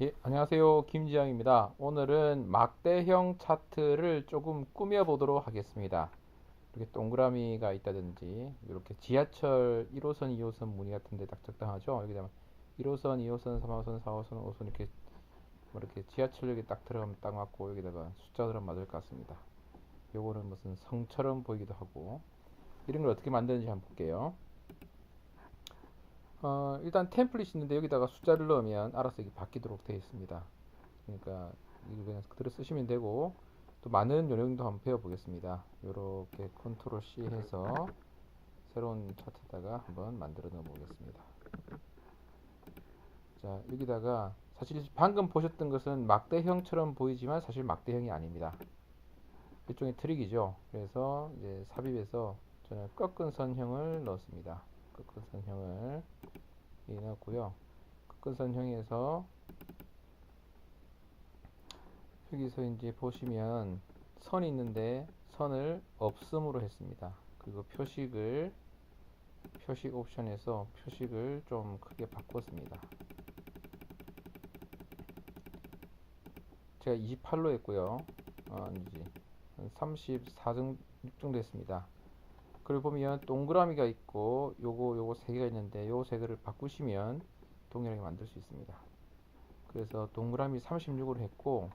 예, 안녕하세요. 김지영입니다. 오늘은 막대형 차트를 조금 꾸며 보도록 하겠습니다. 이렇게 동그라미가 있다든지, 이렇게 지하철 1호선, 2호선 무늬 같은 데 딱 적당하죠? 여기다가 1호선, 2호선, 3호선, 4호선, 5호선 이렇게 뭐 이렇게 지하철역에 딱 들어가면 딱 맞고 여기다가 숫자들은 맞을 것 같습니다. 요거는 무슨 성처럼 보이기도 하고 이런 걸 어떻게 만드는지 한번 볼게요. 어, 일단 템플릿이 있는데 여기다가 숫자를 넣으면 알아서 이게 바뀌도록 되어 있습니다. 그러니까 이거 그냥 그대로 쓰시면 되고 또 많은 요령도 한번 배워보겠습니다. 이렇게 컨트롤 C 해서 새로운 차트에다가 한번 만들어 넣어 보겠습니다. 자 여기다가 사실 방금 보셨던 것은 막대형처럼 보이지만 사실 막대형이 아닙니다. 일종의 트릭이죠. 그래서 이제 삽입해서 저는 꺾은 선형을 넣었습니다. 꺾은 선형을 이 넣었고요. 꺾은 선형에서 여기서 이제 보시면 선이 있는데 선을 없음으로 했습니다. 그리고 표식을 표식 옵션에서 표식을 좀 크게 바꿨습니다. 제가 28로 했고요. 어, 아니지. 34 정도 했습니다. 그리고 보면 동그라미가 있고 요거 요거 세 개가 있는데 요 세 개를 바꾸시면 동일하게 만들 수 있습니다. 그래서 동그라미 36으로 했고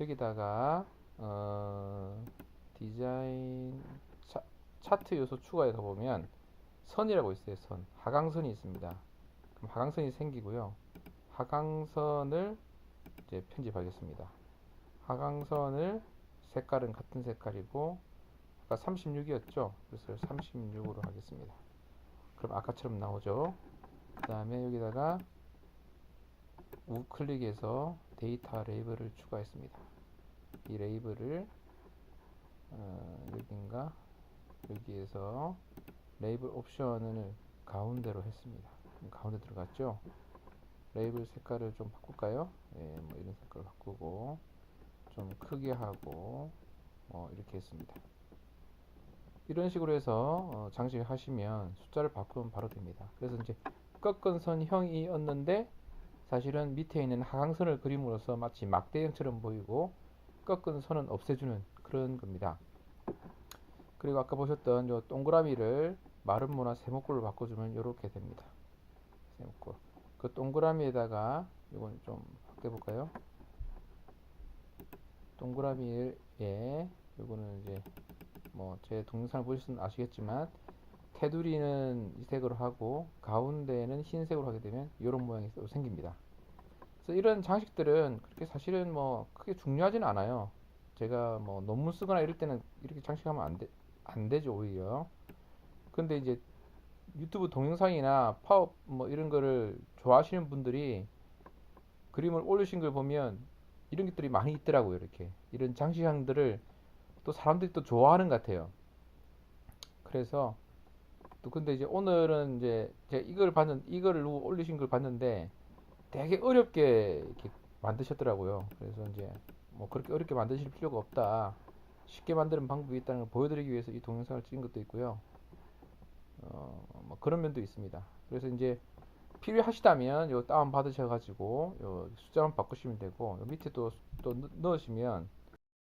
여기다가 어, 디자인 차, 차트 요소 추가해 가보면 선이라고 있어요. 선 하강선이 있습니다. 그럼 하강선이 생기고요. 하강선을 이제 편집하겠습니다. 하강선을 색깔은 같은 색깔이고 아까 36이었죠? 그래서 36으로 하겠습니다. 그럼 아까처럼 나오죠? 그 다음에 여기다가 우클릭해서 데이터 레이블을 추가했습니다. 이 레이블을 어, 여기인가 여기에서 레이블 옵션을 가운데로 했습니다. 가운데 들어갔죠? 레이블 색깔을 좀 바꿀까요? 예, 뭐 이런 색깔 바꾸고 좀 크게 하고 어, 이렇게 했습니다. 이런 식으로 해서 어, 장식을 하시면 숫자를 바꾸면 바로 됩니다. 그래서 이제 꺾은 선형이었는데 사실은 밑에 있는 하강선을 그림으로써 마치 막대형처럼 보이고 꺾은 선은 없애주는 그런 겁니다. 그리고 아까 보셨던 요 동그라미를 마름모나 세모꼴로 바꿔주면 이렇게 됩니다. 세모꼴. 그 동그라미에다가 이건 좀 바꿔 볼까요? 동그라미에 요거는 이제 뭐 제 동영상을 보시면 아시겠지만 테두리는 이 색으로 하고 가운데는 흰색으로 하게 되면 이런 모양이 생깁니다. 그래서 이런 장식들은 그렇게 사실은 뭐 크게 중요하지는 않아요. 제가 뭐 논문 쓰거나 이럴 때는 이렇게 장식하면 안, 되, 안 되죠 오히려. 근데 이제 유튜브 동영상이나 파업 뭐 이런 거를 좋아하시는 분들이 그림을 올리신 걸 보면 이런 것들이 많이 있더라고요 이렇게 이런 장식형들을 또 사람들이 또 좋아하는 것 같아요. 그래서 또 근데 이제 오늘은 이제 제가 이걸 봤는 이거를 올리신 걸 봤는데 되게 어렵게 이렇게 만드셨더라고요. 그래서 이제 뭐 그렇게 어렵게 만드실 필요가 없다. 쉽게 만드는 방법이 있다는 걸 보여드리기 위해서 이 동영상을 찍은 것도 있고요. 어, 뭐 그런 면도 있습니다. 그래서 이제 필요하시다면 요 다운 받으셔가지고 요 숫자만 바꾸시면 되고 요 밑에 또, 또 넣으시면